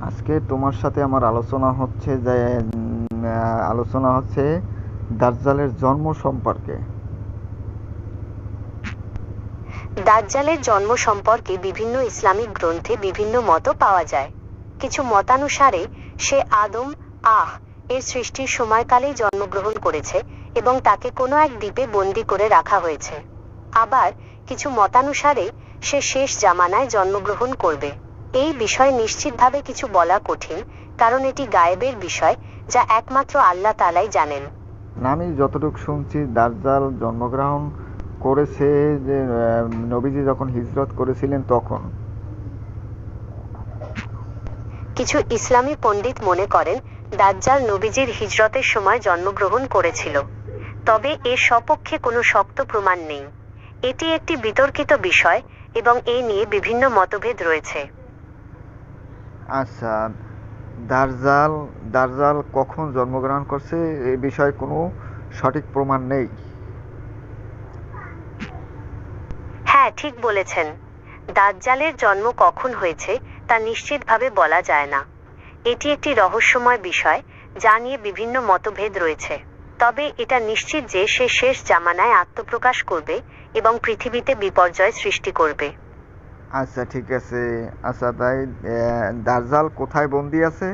আজকে তোমার সাথে আমার আলোচনা হচ্ছে যে আলোচনা হচ্ছে দাজ্জালের জন্ম সম্পর্কে। দাজ্জালের জন্ম সম্পর্কে বিভিন্ন ইসলামিক গ্রন্থে বিভিন্ন মত পাওয়া যায়। কিছু মতানুসারে, সে আদম, আহ, এর সৃষ্টির সময়কালেই জন্মগ্রহণ করেছে এবং তাকে কোনো এক দ্বীপে বন্দি করে রাখা হয়েছে। আবার কিছু মতানুসারে, সে শেষ জামানায় জন্মগ্রহণ করবে। এই বিষয়ে নিশ্চিতভাবে কিছু বলা কঠিন কারণ এটি গায়েবের বিষয় যা একমাত্র আল্লাহ তালাই জানেন। আমি যতটুকু শুনছি দাজ্জাল জন্মগ্রহণ করেছে যে নবীজি যখন হিজরত করেছিলেন তখন। কিছু ইসলামী পণ্ডিত মনে করেন দাজ্জাল নবীজির হিজরতের সময় জন্মগ্রহণ করেছিল। তবে এর সপক্ষে কোনো শক্ত প্রমাণ নেই। এটি একটি বিতর্কিত বিষয় এবং এ নিয়ে বিভিন্ন মতভেদ রয়েছে। আচ্ছা দাজ্জাল দাজ্জাল কখন জন্মগ্রহণ করছে? এ বিষয়ে কোনো সঠিক প্রমাণ নেই। হ্যাঁ ঠিক বলেছেন। দাজ্জালের জন্ম কখন হয়েছে তা নিশ্চিতভাবে বলা যায় না। এটি একটি রহস্যময় বিষয় যা নিয়ে বিভিন্ন মতভেদ রয়েছে। তবে এটা নিশ্চিত যে সে শেষ জামানায় আত্মপ্রকাশ করবে এবং পৃথিবীতে বিপর্যয় সৃষ্টি করবে। আচ্ছা ঠিক আছে। আচ্ছা তাই আহ, দাজ্জাল কোথায় বন্দি আছে?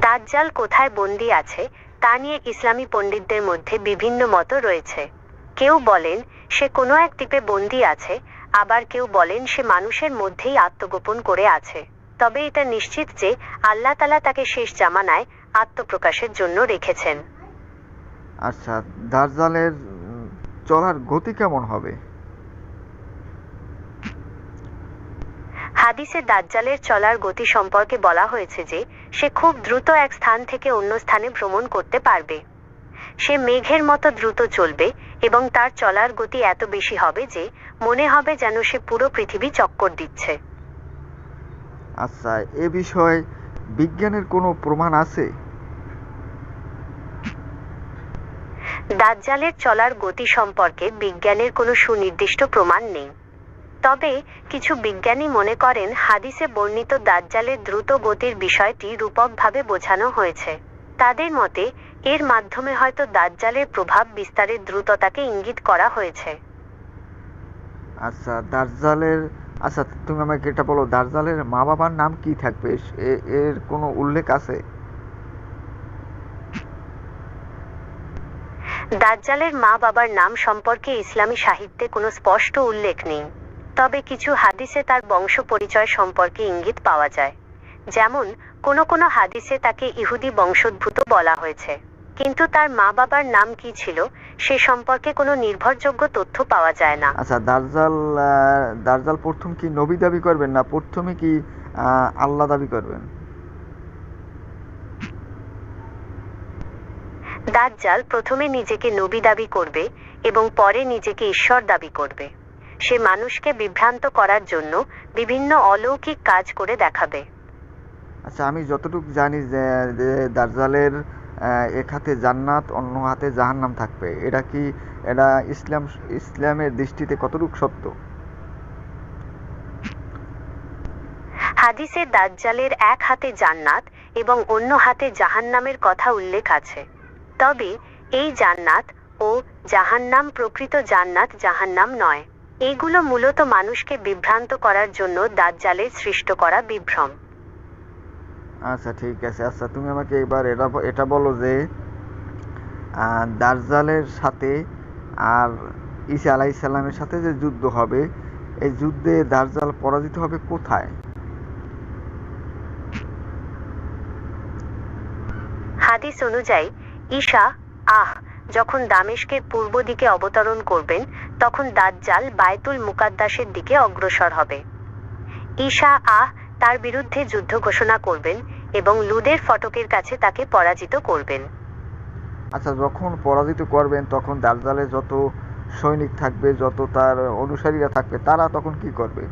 দাজ্জাল কোথায় বন্দি আছে তা নিয়ে ইসলামী পণ্ডিতদের মধ্যে বিভিন্ন মত রয়েছে। কেউ বলেন সে কোনো এক দ্বীপে বন্দি আছে আবার কেউ বলেন সে মানুষের মধ্যেই আত্মগোপন করে আছে। তবে এটা নিশ্চিত যে আল্লাহ তালা তাকে শেষ জামানায় আত্মপ্রকাশের জন্য রেখেছেন। আচ্ছা দাজ্জালের উম, চলার গতি কেমন হবে? হাদিসে দাজ্জালের চলার গতি সম্পর্কে বলা হয়েছে যে সে খুব দ্রুত এক স্থান থেকে অন্য স্থানে ভ্রমণ করতে পারবে। সে মেঘের মতো দ্রুত চলবে এবং তার চলার গতি এত বেশি হবে যে মনে হবে যেন সে পুরো পৃথিবী চক্কর দিচ্ছে। আচ্ছা এ বিষয়ে বিজ্ঞানের কোনো প্রমাণ আছে? দাজ্জালের চলার গতি সম্পর্কে বিজ্ঞানের কোনো সুনির্দিষ্ট প্রমাণ নেই। তবে কিছু বিজ্ঞানী মনে করেন, হাদিসে বর্ণিত দাজ্জালের দ্রুত গতির বিষয়টি রূপকভাবে বোঝানো হয়েছে। তাদের মতে, এর মাধ্যমে হয়তো দাজ্জালের প্রভাব বিস্তারের দ্রুততাকে ইঙ্গিত করা হয়েছে। আচ্ছা দাজ্জালের আচ্ছা তুমি আমাকে এটা বলো দার্জালের মা বাবার নাম কি থাকবে? এর কোনো উল্লেখ আছে? দাজ্জালের মা বাবার নাম সম্পর্কে ইসলামী সাহিত্যে কোনো স্পষ্ট উল্লেখ নেই। তবে কিছু হাদিসে তার বংশ পরিচয় সম্পর্কে ইঙ্গিত পাওয়া যায়। যেমন কোনো কোনো হাদিসে তাকে ইহুদি বংশোদ্ভূত বলা হয়েছে। কিন্তু তার মা বাবার নাম কি ছিল সে সম্পর্কে কোনো নির্ভরযোগ্য তথ্য পাওয়া যায় না। আচ্ছা দার্জাল আহ, দার্জাল প্রথম কি নবী দাবি করবেন না প্রথমে কি আল্লাহ দাবি করবেন? দাজ্জাল প্রথমে নিজেকে নবী দাবি করবে এবং পরে নিজেকে ঈশ্বর দাবি করবে। সে মানুষকে বিভ্রান্ত করার জন্য বিভিন্ন অলৌকিক কাজ করে দেখাবে। আচ্ছা আমি যতটুকু জানি যে দার্জালের এক হাতে জান্নাত অন্য হাতে জাহান্নাম থাকবে। এটা কি এটা ইসলাম ইসলামের দৃষ্টিতে কতটুকু সত্য? হাদিসে দাজ্জালের এক হাতে জান্নাত এবং অন্য হাতে জাহান্নামের কথা উল্লেখ আছে। তবে এই জান্নাত ও জাহান্নাম প্রকৃত জান্নাত জাহান্নাম নয়। এগুলো মূলত মানুষকে বিভ্রান্ত করার জন্য দাজ্জালের সৃষ্ট করা বিভ্রম। আচ্ছা ঠিক আছে। আচ্ছা তুমি আমাকে এবার এটা এটা বলো যে দার্জালের সাথে আর ঈসা আলাইহিস সালামের সাথে যে যুদ্ধ হবে এই যুদ্ধে দার্জাল পরাজিত হবে কোথায়? হাদিস অনুযায়ী ঈশা আহ যখন দামেশকের পূর্ব দিকে অবতরণ করবেন তখন দাজ্জাল বায়তুল মুকাদ্দাসের দিকে অগ্রসর হবে। ঈশা আহ তার বিরুদ্ধে যুদ্ধ ঘোষণা করবেন এবং লুদের ফটকের কাছে তাকে পরাজিত করবেন। আচ্ছা যখন পরাজিত করবেন তখন দার্জালে যত সৈনিক থাকবে যত তার অনুসারীরা থাকবে তারা তখন কি করবে?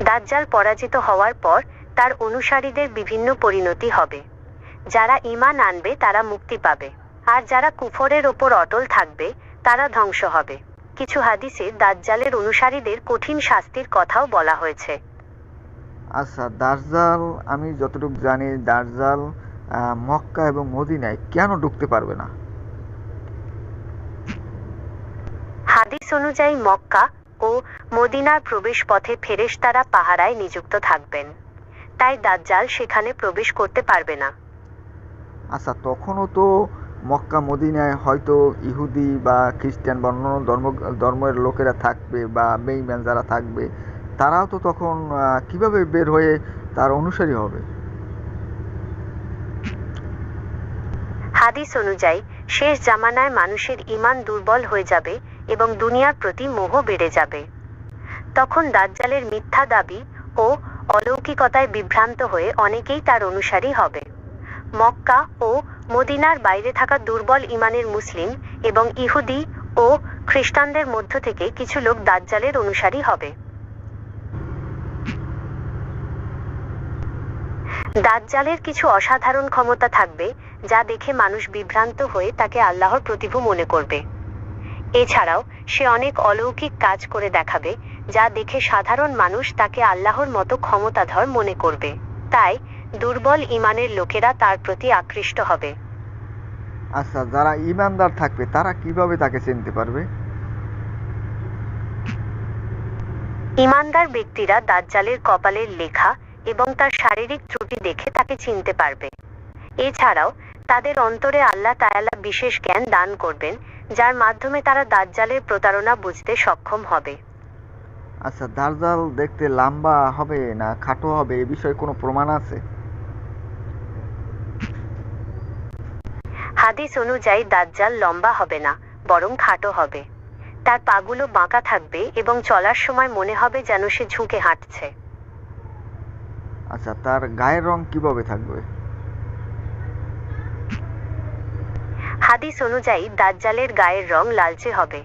দাজ্জাল পরাজিত হওয়ার পর তার অনুসারীদের বিভিন্ন পরিণতি হবে। যারা ঈমান আনবে তারা মুক্তি পাবে। আর যারা কুফরের ওপর অটল থাকবে তারা ধ্বংস হবে। কিছু হাদিসে দাজ্জালের অনুসারীদের কঠিন শাস্তির কথাও বলা হয়েছে। আচ্ছা দার্জাল আমি যতটুকু জানি দার্জাল মক্কা এবং মদিনায় কেন ঢুকতে পারবে না? হাদিস অনুযায়ী মক্কা ও মদিনার প্রবেশ পথে ফেরেশতারা পাহারায় নিযুক্ত থাকবেন। তাই দাজ্জাল সেখানে প্রবেশ করতে পারবে না। আচ্ছা তখনও তো মক্কা মদিনায় হয়তো ইহুদি বা খ্রিস্টান বা অন্য ধর্ম ধর্মের লোকেরা থাকবে বা বেইমান যারা থাকবে তারাও তো তখন কীভাবে বের হয়ে তার অনুসারী হবে? হাদিস অনুযায়ী শেষ জামানায় মানুষের ইমান দুর্বল হয়ে যাবে এবং দুনিয়ার প্রতি মোহ বেড়ে যাবে। তখন দাজ্জালের মিথ্যা দাবি ও অলৌকিকতায় বিভ্রান্ত হয়ে অনেকেই তার অনুসারী হবে। মক্কা ও মদিনার বাইরে থাকা দুর্বল ইমানের মুসলিম এবং ইহুদি ও খ্রিস্টানদের মধ্য থেকে কিছু লোক দাজ্জালের অনুসারী হবে। দাজ্জালের কিছু অসাধারণ ক্ষমতা থাকবে, যা দেখে মানুষ বিভ্রান্ত হয়ে তাকে আল্লাহর প্রতিভু মনে করবে। এছাড়াও সে অনেক অলৌকিক কাজ করে দেখাবে যা দেখে সাধারণ মানুষ তাকে আল্লাহর মতো ক্ষমতাধর মনে করবে। তাই দুর্বল ইমানের লোকেরা তার প্রতি আকৃষ্ট হবে। আচ্ছা যারা ইমানদার থাকবে তারা কীভাবে তাকে চিনতে পারবে? ঈমানদার ব্যক্তিরা দাজ্জালের কপালের লেখা এবং তার শারীরিক ত্রুটি দেখে তাকে চিনতে পারবে। এছাড়াও তাদের অন্তরে আল্লাহ তায়ালা বিশেষ জ্ঞান দান করবেন যার মাধ্যমে তারা দাজ্জালের প্রতারণা বুঝতে সক্ষম হবে। আচ্ছা দার্জাল দেখতে লম্বা হবে না খাটো হবে? এ বিষয়ে কোনো প্রমাণ আছে? হাদিস অনুযায়ী দাজ্জাল লম্বা হবে না বরং খাটো হবে। তার পাগুলো বাঁকা থাকবে এবং চলার সময় মনে হবে যেন সে ঝুঁকে হাঁটছে। আচ্ছা তার গায়ের রং কীভাবে থাকবে? হাদিস অনুযায়ী দাজ্জালের গায়ের রং লালচে হবে।